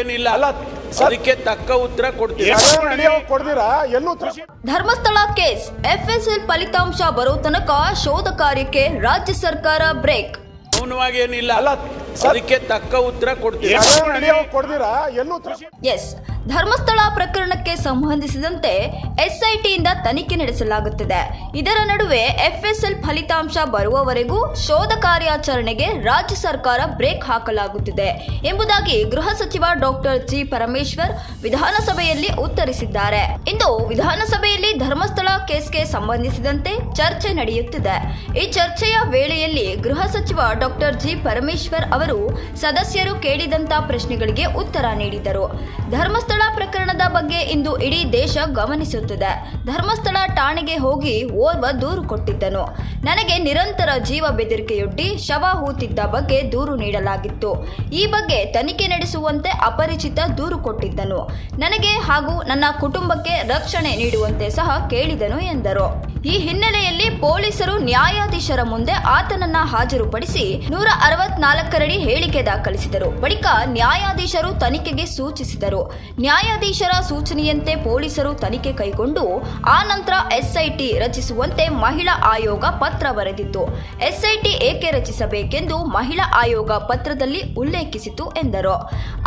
ಏನಿಲ್ಲ ಅಲ್ಲ, ಅದಕ್ಕೆ ತಕ್ಕ ಉತ್ತರ ಕೊಡ್ತೀವಿ. ಕೊಡ್ದಿರಾ ಎಲ್ಲೂ ಧರ್ಮಸ್ಥಳ ಕೇಸ್ ಎಫ್ಎಸ್ಎಲ್ ಫಲಿತಾಂಶ ಬರೋ ತನಕ ಶೋಧ ಕಾರ್ಯಕ್ಕೆ ರಾಜ್ಯ ಸರ್ಕಾರ ಬ್ರೇಕ್. ಮೌನವಾಗಿ ಏನಿಲ್ಲ. ಅಲ್ಲ, ಅದಕ್ಕೆ ತಕ್ಕ ಉತ್ತರ ಕೊಡ್ತೀವಿ. ನಡೆಯೋಕೆ ಎಲ್ಲೂ ಎಸ್ ಧರ್ಮಸ್ಥಳ ಪ್ರಕರಣಕ್ಕೆ ಸಂಬಂಧಿಸಿದಂತೆ ಎಸ್ಐಟಿಯಿಂದ ತನಿಖೆ ನಡೆಸಲಾಗುತ್ತಿದೆ. ಇದರ ನಡುವೆ ಎಫ್ಎಸ್ಎಲ್ ಫಲಿತಾಂಶ ಬರುವವರೆಗೂ ಶೋಧ ಕಾರ್ಯಾಚರಣೆಗೆ ರಾಜ್ಯ ಸರ್ಕಾರ ಬ್ರೇಕ್ ಹಾಕಲಾಗುತ್ತಿದೆ ಎಂಬುದಾಗಿ ಗೃಹ ಸಚಿವ ಡಾಕ್ಟರ್ ಜಿ ಪರಮೇಶ್ವರ್ ವಿಧಾನಸಭೆಯಲ್ಲಿ ಉತ್ತರಿಸಿದ್ದಾರೆ. ಇಂದು ವಿಧಾನಸಭೆಯಲ್ಲಿ ಧರ್ಮಸ್ಥಳ ಕೇಸ್ಗೆ ಸಂಬಂಧಿಸಿದಂತೆ ಚರ್ಚೆ ನಡೆಯುತ್ತಿದೆ. ಈ ಚರ್ಚೆಯ ವೇಳೆಯಲ್ಲಿ ಗೃಹ ಸಚಿವ ಡಾಕ್ಟರ್ ಜಿ ಪರಮೇಶ್ವರ್ ಅವರು ಸದಸ್ಯರು ಕೇಳಿದಂತ ಪ್ರಶ್ನೆಗಳಿಗೆ ಉತ್ತರ ನೀಡಿದರು. ಧರ್ಮಸ್ಥಳ ಪ್ರಕರಣದ ಬಗ್ಗೆ ಇಂದು ಇಡೀ ದೇಶ ಗಮನಿಸುತ್ತಿದೆ. ಧರ್ಮಸ್ಥಳ ಠಾಣೆಗೆ ಹೋಗಿ ಓರ್ವ ದೂರು ಕೊಟ್ಟಿದ್ದನು. ನನಗೆ ನಿರಂತರ ಜೀವ ಬೆದರಿಕೆಯೊಡ್ಡಿ ಶವ ಹೂತಿದ್ದ ಬಗ್ಗೆ ದೂರು ನೀಡಲಾಗಿತ್ತು. ಈ ಬಗ್ಗೆ ತನಿಖೆ ನಡೆಸುವಂತೆ ಅಪರಿಚಿತ ದೂರು ಕೊಟ್ಟಿದ್ದನು. ನನಗೆ ಹಾಗೂ ನನ್ನ ಕುಟುಂಬಕ್ಕೆ ರಕ್ಷಣೆ ನೀಡುವಂತೆ ಸಹ ಕೇಳಿದನು ಎಂದರು. ಈ ಹಿನ್ನೆಲೆಯಲ್ಲಿ ಪೊಲೀಸರು ನ್ಯಾಯಾಧೀಶರ ಮುಂದೆ ಆತನನ್ನ ಹಾಜರುಪಡಿಸಿ ನೂರ ಅರವತ್ನಾಲ್ಕರಡಿ ಹೇಳಿಕೆ ದಾಖಲಿಸಿದರು. ಬಳಿಕ ನ್ಯಾಯಾಧೀಶರು ತನಿಖೆಗೆ ಸೂಚಿಸಿದರು. ನ್ಯಾಯಾಧೀಶರ ಸೂಚನೆಯಂತೆ ಪೊಲೀಸರು ತನಿಖೆ ಕೈಗೊಂಡು ಆ ನಂತರ ಎಸ್ಐಟಿ ರಚಿಸುವಂತೆ ಮಹಿಳಾ ಆಯೋಗ ಪತ್ರ ಬರೆದಿತ್ತು. ಎಸ್ಐಟಿ ಏಕೆ ರಚಿಸಬೇಕೆಂದು ಮಹಿಳಾ ಆಯೋಗ ಪತ್ರದಲ್ಲಿ ಉಲ್ಲೇಖಿಸಿತು ಎಂದರು.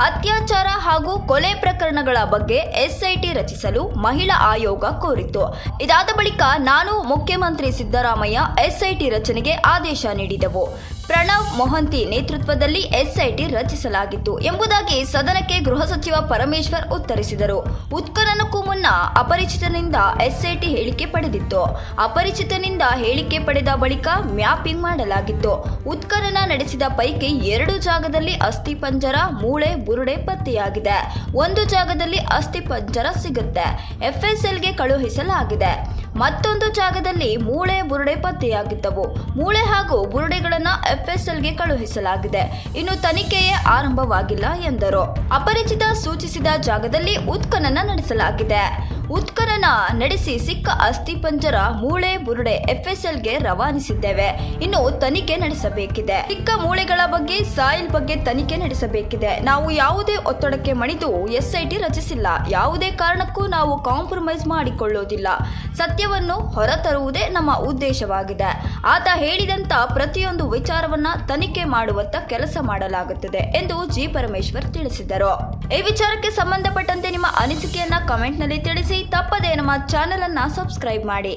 ಅತ್ಯಾಚಾರ ಹಾಗೂ ಕೊಲೆ ಪ್ರಕರಣಗಳ ಬಗ್ಗೆ ಎಸ್ಐಟಿ ರಚಿಸಲು ಮಹಿಳಾ ಆಯೋಗ ಕೋರಿತು ಇದಾದ ಬಳಿಕ ನಾನು ಮುಖ್ಯಮಂತ್ರಿ ಸಿದ್ದರಾಮಯ್ಯ ಎಸ್ಐಟಿ ರಚನೆಗೆ ಆದೇಶ ನೀಡಿದೆವು. ಪ್ರಣವ್ ಮೊಹಂತಿ ನೇತೃತ್ವದಲ್ಲಿ ಎಸ್ಐಟಿ ರಚಿಸಲಾಗಿತ್ತು ಎಂಬುದಾಗಿ ಸದನಕ್ಕೆ ಗೃಹ ಸಚಿವ ಪರಮೇಶ್ವರ್ ಉತ್ತರಿಸಿದರು. ಉತ್ಖನನಕ್ಕೂ ಮುನ್ನ ಅಪರಿಚಿತನಿಂದ ಎಸ್ಐಟಿ ಹೇಳಿಕೆ ಪಡೆದಿತ್ತು. ಅಪರಿಚಿತನಿಂದ ಹೇಳಿಕೆ ಪಡೆದ ಬಳಿಕ ಮ್ಯಾಪಿಂಗ್ ಮಾಡಲಾಗಿತ್ತು. ಉತ್ಖನನ ನಡೆಸಿದ ಪೈಕಿ ಎರಡು ಜಾಗದಲ್ಲಿ ಅಸ್ಥಿಪಂಜರ ಮೂಳೆ, ಬುರುಡೆ ಪತ್ತೆಯಾಗಿದೆ. ಒಂದು ಜಾಗದಲ್ಲಿ ಅಸ್ಥಿಪಂಜರ ಸಿಗುತ್ತೆ. ಎಫ್ಎಸ್ಎಲ್ಗೆ ಕಳುಹಿಸಲಾಗಿದೆ. ಮತ್ತೊಂದು ಜಾಗದಲ್ಲಿ ಮೂಳೆ ಬುರುಡೆ ಪತ್ತೆಯಾಗಿದ್ದವು. ಮೂಳೆ ಹಾಗೂ ಬುರುಡೆಗಳನ್ನು ಎಫ್ಎಸ್ಎಲ್ಗೆ ಕಳುಹಿಸಲಾಗಿದೆ. ಇನ್ನು ತನಿಖೆಯೇ ಆರಂಭವಾಗಿಲ್ಲ ಎಂದರು. ಅಪರಿಚಿತ ಸೂಚಿಸಿದ ಜಾಗದಲ್ಲಿ ಉತ್ಖನನ ನಡೆಸಲಾಗಿದೆ. ಉತ್ಖನನ ನಡೆಸಿ ಸಿಕ್ಕ ಅಸ್ಥಿಪಂಜರ ಮೂಳೆ ಬುರುಡೆ ಎಫ್ಎಸ್ಎಲ್ಗೆ ರವಾನಿಸಿದ್ದೇವೆ. ಇನ್ನು ತನಿಖೆ ನಡೆಸಬೇಕಿದೆ. ಸಿಕ್ಕ ಮೂಳೆಗಳ ಬಗ್ಗೆ, ಸಾಯಿಲ್ ಬಗ್ಗೆ ತನಿಖೆ ನಡೆಸಬೇಕಿದೆ. ನಾವು ಯಾವುದೇ ಒತ್ತಡಕ್ಕೆ ಮಣಿದು ಎಸ್ಐಟಿ ರಚಿಸಿಲ್ಲ. ಯಾವುದೇ ಕಾರಣಕ್ಕೂ ನಾವು ಕಾಂಪ್ರಮೈಸ್ ಮಾಡಿಕೊಳ್ಳೋದಿಲ್ಲ. ಸತ್ಯವನ್ನು ಹೊರತರುವುದೇ ನಮ್ಮ ಉದ್ದೇಶವಾಗಿದೆ. ಆತ ಹೇಳಿದಂತ ಪ್ರತಿಯೊಂದು ವಿಚಾರವನ್ನ ತನಿಖೆ ಮಾಡುವತ್ತ ಕೆಲಸ ಮಾಡಲಾಗುತ್ತದೆ ಎಂದು ಜಿ ಪರಮೇಶ್ವರ್ ತಿಳಿಸಿದರು. ಈ ವಿಚಾರಕ್ಕೆ ಸಂಬಂಧಪಟ್ಟಂತೆ ನಿಮ್ಮ ಅನಿಸಿಕೆಯನ್ನ ಕಮೆಂಟ್ನಲ್ಲಿ ತಿಳಿಸಿ, ತಪ್ಪದೇ ನಮ್ಮ ಚಾನೆಲ್ ಅನ್ನ ಸಬ್ಸ್ಕ್ರೈಬ್ ಮಾಡಿ.